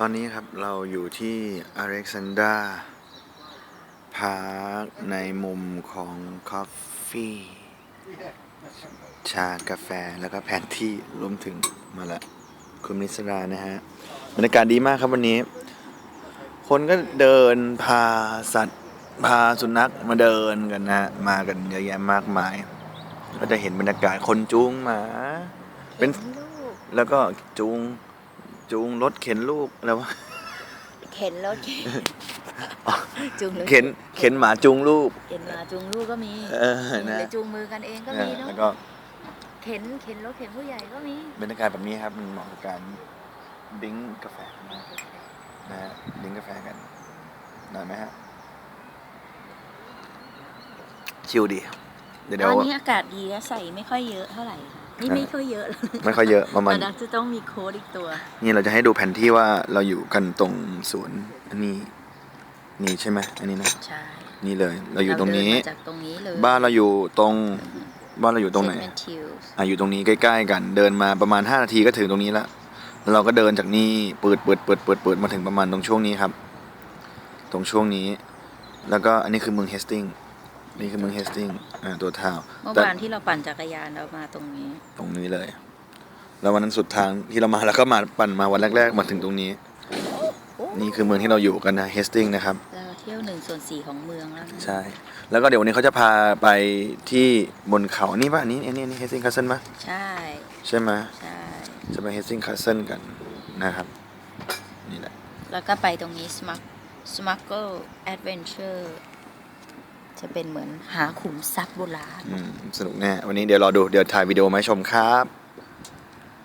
ตอนนี้ครับเราอยู่ที่อเล็กซานดราพาร์คในมุมของคอฟฟี่ชากาแฟแล้วก็แผนที่รวมถึงมาละคุณนิสรานะฮะบรรยากาศดีมากครับวันนี้ คนก็เดินพาสัตว์ พาสุนัขมาเดินกันนะฮะมากันเยอะแยะมากมาย ก็จะเห็นบรรยากาศคนจูงหมา เป็นลูกแล้วก็จูง จูงรถเข็นลูกแล้ววะเข็นรถเข็นจูงรถเข็นเข็นหมาจูงลูกเข็นมาจูงลูกก็มีเออหรือนะจูงมือกันเองก็นะมีเนาะแล้วก็เข็นเข็นรถเข็นผู้ใหญ่ก็มีบรรยากาศแบบนี้ครับมันเหมาะกับการดิ้งกาแฟมากนะฮะดิ้งกาแฟกันได้ไหมฮะชิลดีเดี๋ยวเดี๋ยวตอนนี้อากาศดีแล้วใส่ไม่ค่อยเยอะเท่าไหร่ค่ะ นี่ไม่ค่อยเยอะแล้วไม่ค่อยเยอะประมาณแต่ดักจะต้องมีโค้ดอีกตัว นี่เราจะให้ดูแผนที่ว่าเราอยู่กันตรงสวนอันนี้นี่ใช่ไหมอันนี้นะใช่นี่เลย เราอยู่ตรงนี้เดิมาจากตรงนี้เลยบ้านเราอยู่ตรงบ้านเราอยู่ตรงไหนเซนต์ทิวส์อะอยู่ตรงนี้ใกล้ ๆ กันเดินมาประมาณ 5 นาทีก็ถึงตรงนี้ละแล้วเราก็เดินจากนี่เปิดเปิดเปิดเปิดเปิดมาถึงประมาณตรงช่วงนี้ครับ ตรงช่วงนี้ แล้วก็อันนี้คือเมืองเฮสติง นี่คือเมืองเฮสติงอ่าตัวเท้าเมื่อแต่วานที่เราปั่นจักรยานเรามาตรงนี้ ตรงนี้เลย แล้ววันนั้นสุดทางที่เรามาแล้วก็มาปั่นมาวันแรก ๆ มาถึงตรงนี้นี่คือเมืองที่เราอยู่กันนะเฮสติงนะครับ เราเที่ยวหนึ่งส่วนสี่ของเมืองแล้วนะใช่ แล้วก็เดี๋ยววันนี้เขาจะพาไปที่บนเขานี่ป่ะอันนี้อันนี้อันนี้เฮสติงคาสเซิลป่ะใช่ใช่ไหมใช่ จะไปเฮสติงคาสเซิลกันนะครับ นี่แหละ แล้วก็ไปตรงนี้สมัค จะเป็นเหมือนหาขุมทรัพย์โบราณ อืม สนุกแน่ วันนี้เดี๋ยวรอดู เดี๋ยวถ่ายวิดีโอมาให้ชมครับ